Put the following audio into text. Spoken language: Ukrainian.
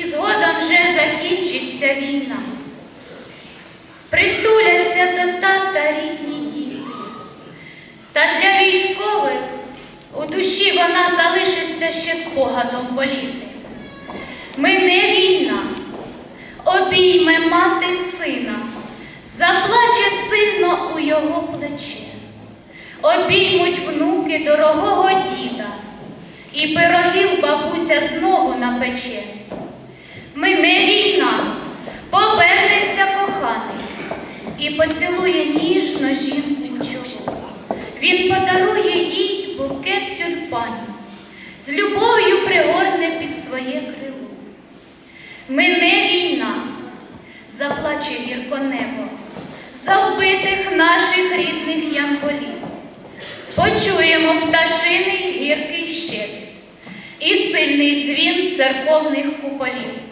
і згодом вже закінчиться війна. Притуляться до тата рідні діти. Та для військових у душі вона залишиться ще спогадом політи. Мине війна, обійме мати сина, заплаче сильно у його плече. Обіймуть внуки дорогого діда, і пирогів бабуся знову напече. Мине війна, повернеться коханий і поцілує ніжно жінку в чоло. Він подарує їй букет тюльпанів, з любов'ю пригорне під своє крило. Мине війна, заплаче гірко небо за вбитих наших рідних янголів. Почуємо пташиний гіркий щебіт і сильний дзвін церковних куполів.